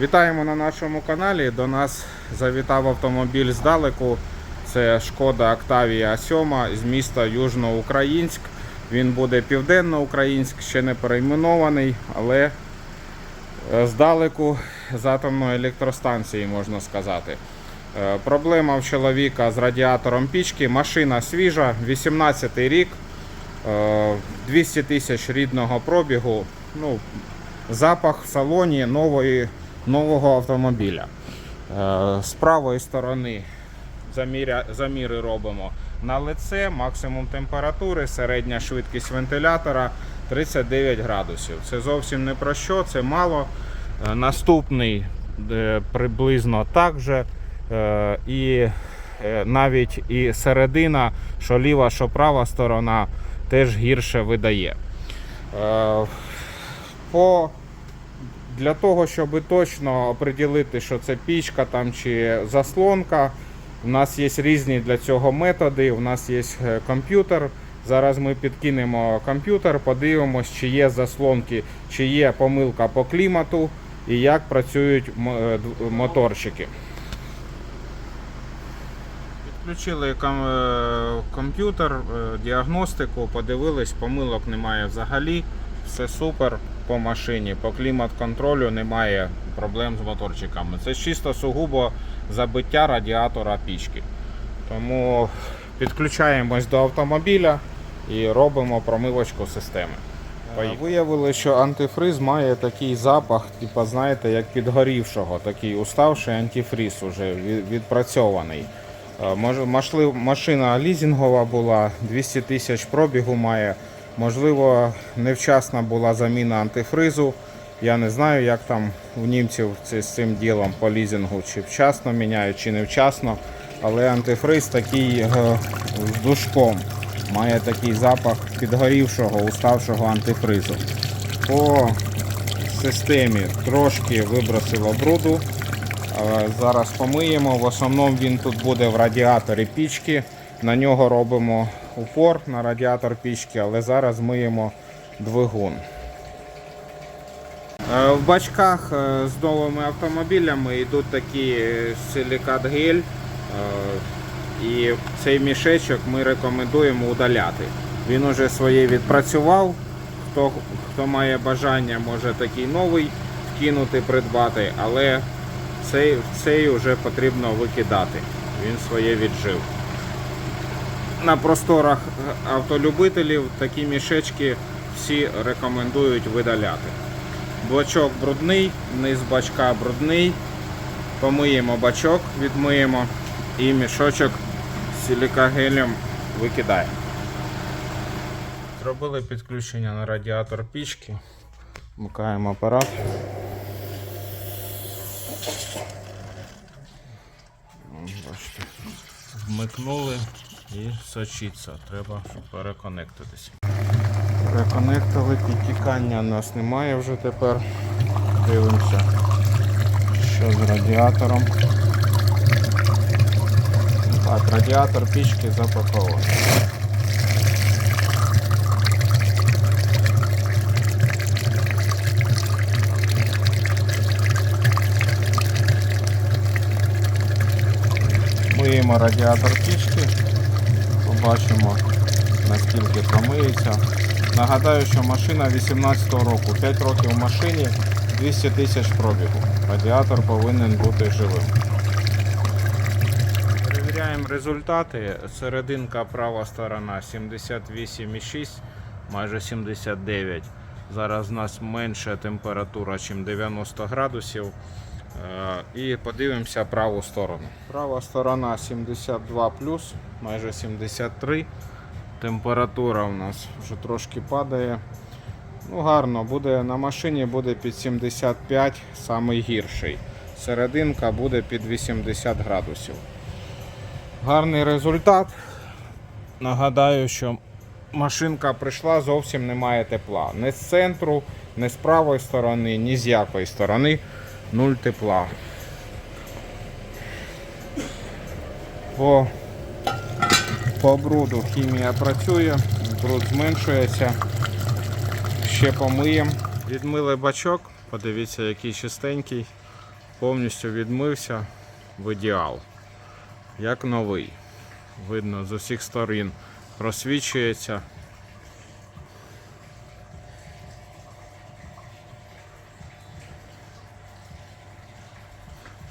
Вітаємо на нашому каналі. До нас завітав автомобіль здалеку. Це Шкода Octavia 7 з міста Южноукраїнськ. Він буде південноукраїнськ, ще не перейменований, але е, здалеку з атомної електростанції можна сказати. Е, Проблема в чоловіка з радіатором пічки. Машина свіжа, 18 й рік, е, 200 тисяч рідного пробігу. Ну, запах в салоні нової, нового автомобіля. Е, З правої сторони заміри робимо на лице, максимум температури, середня швидкість вентилятора 39 градусів. Це зовсім не про що, це мало. Е, Наступний е, приблизно так же. І навіть і середина, що ліва, що права сторона, теж гірше видає. По для того, щоб точно оприділити, що це пічка там чи заслонка, у нас є різні для цього методи. У нас є е, комп'ютер. Зараз ми підкинемо комп'ютер, подивимось, чи є заслонки, чи є помилка по клімату і як працюють м- е, моторчики. Підключили е, комп'ютер, е, діагностику, подивились, помилок немає взагалі. Все супер по машині, по клімат-контролю немає проблем з моторчиками. Це чисто сугубо забиття радіатора пічки. Тому підключаємось до автомобіля і робимо промивочку системи. Поїхали. Виявили, що антифриз має такий запах, типу, знаєте, як підгорівшого, такий уставший антифриз уже відпрацьований. Е, Машина лізінгова була, 200 тисяч пробігу має. Можливо, невчасна була заміна антифризу. Я не знаю, як там у німців з цим ділом по лізінгу, чи вчасно міняють, чи невчасно. Але антифриз такий е, з душком. Має такий запах підгорівшого, уставшого антифризу. По системі трошки вибросило бруду. Е, Зараз помиємо. В основному він тут буде в радіаторі пічки. На нього робимо упор на радіатор пічки, але зараз миємо двигун. Е, В бачках е, з новими автомобілями йдуть такі е, силікат гель. І цей мішечок ми рекомендуємо удаляти. Він уже своє відпрацював. Хто, хто має бажання, може такий новий вкинути, придбати, але цей, цей вже потрібно викидати. Він своє віджив. На просторах автолюбителів такі мішечки всі рекомендують видаляти. Бачок брудний, низ бачка брудний. Помиємо бачок, відмиємо і мішочок з силікагелем викидаємо. Зробили підключення на радіатор пічки. Вмикаємо апарат. Вмикнули і сочиться. Треба переконектитися. Переконектили, підтікання у нас немає вже тепер. Дивимося, що з радіатором. Так, радіатор пічки запакований. Миємо радіатор пічки, побачимо наскільки промиється. Нагадаю, що машина 18 року, 5 років в машині, 200 тисяч пробігу. Радіатор повинен бути живим. Перевіряємо результати. Серединка права сторона 78,6, майже 79. Зараз у нас менша температура, ніж 90 градусів. Е, І подивимося праву сторону. Права сторона 72 майже 73. Температура у нас вже трошки падає. Ну, гарно, буде на машині буде під 75, самий гірший. Серединка буде під 80 градусів. Гарний результат. Нагадаю, що машинка прийшла, зовсім немає тепла. Не з центру, не з правої сторони, ні з якої сторони. Нуль тепла. По, по бруду хімія працює, бруд зменшується. Ще помиємо. Відмили бачок, подивіться, який чистенький. повністю відмився в ідеал. Як новий. Видно з усіх сторін просвічується.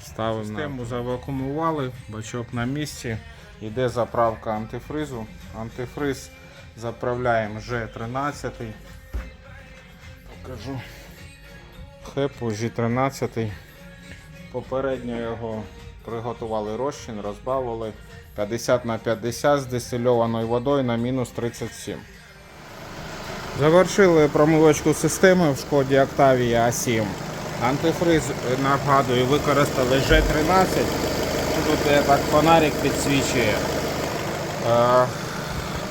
Ставимо систему завакумували, бачок на місці. Йде заправка антифризу. Антифриз заправляємо G13. Покажу. Хепу G13. Попередньо його приготували розчин, розбавили 50 на 50 з дистильованою водою на мінус 37. Завершили промивочку системи в шкоді Octavia A7. Антифриз, е, нагадую, використали G13. Тут е, так фонарик підсвічує. Е,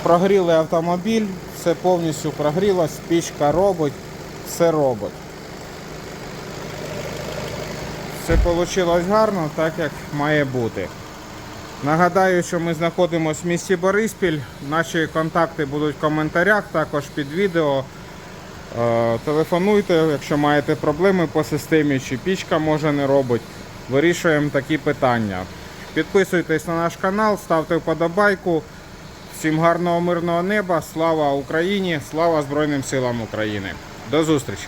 Прогріли автомобіль, все повністю прогрілось, пічка робить, все робить. Все вийшло гарно, так як має бути. Нагадаю, що ми знаходимося в місті Бориспіль. Наші контакти будуть в коментарях, також під відео. Е, Телефонуйте, якщо маєте проблеми по системі, чи пічка може не робить. Вирішуємо такі питання. Підписуйтесь на наш канал, ставте вподобайку. Всім гарного мирного неба, слава Україні, слава Збройним силам України. До зустрічі!